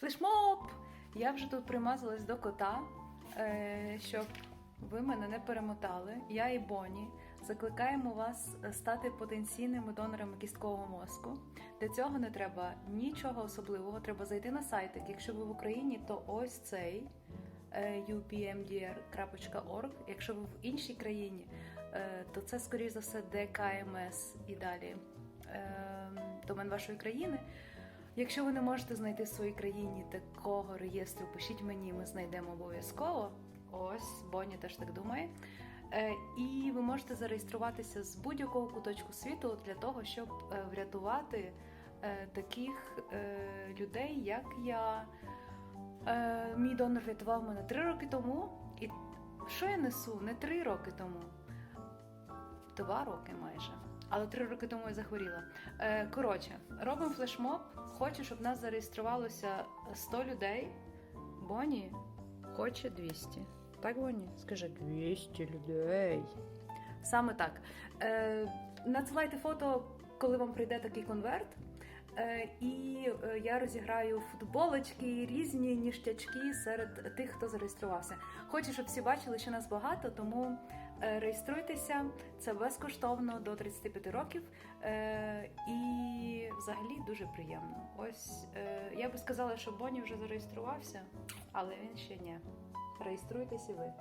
Флешмоб! Я вже тут примазалась до кота, е, щоб ви мене не перемотали. Я і Боні закликаємо вас стати потенційними донорами кісткового мозку. Для цього не треба нічого особливого. Треба зайти на сайтик. Якщо ви в Україні, то ось цей е, upmdr.org. Якщо ви в іншій країні, е, то це скоріш за все ДКМС і далі е, домен вашої країни. Якщо ви не можете знайти в своїй країні такого реєстру, пишіть мені, ми знайдемо обов'язково. Ось Бонні теж так думає. Е, І ви можете зареєструватися з будь-якого куточку світу для того, щоб е, врятувати е, таких людей, як я. Мій донор врятував мене три роки тому. І що я несу? Не три роки тому, два роки майже. Але три роки тому я захворіла. Е, коротше, робимо флешмоб. Хочу, щоб нас зареєструвалося 100 людей. Боні хоче 200. Так, Боні? Скажи 200 людей. Саме так. Е, надсилайте фото, коли вам прийде такий конверт. Е, і е, я розіграю футболочки, різні ніштячки серед тих, хто зареєструвався. Хочу, щоб всі бачили, що нас багато, тому реєструйтеся. Це безкоштовно до 35 років. Е, і взагалі дуже приємно. Ось е, я би сказала, що Боні вже зареєструвався, але він ще ні. Реєструйтеся ви.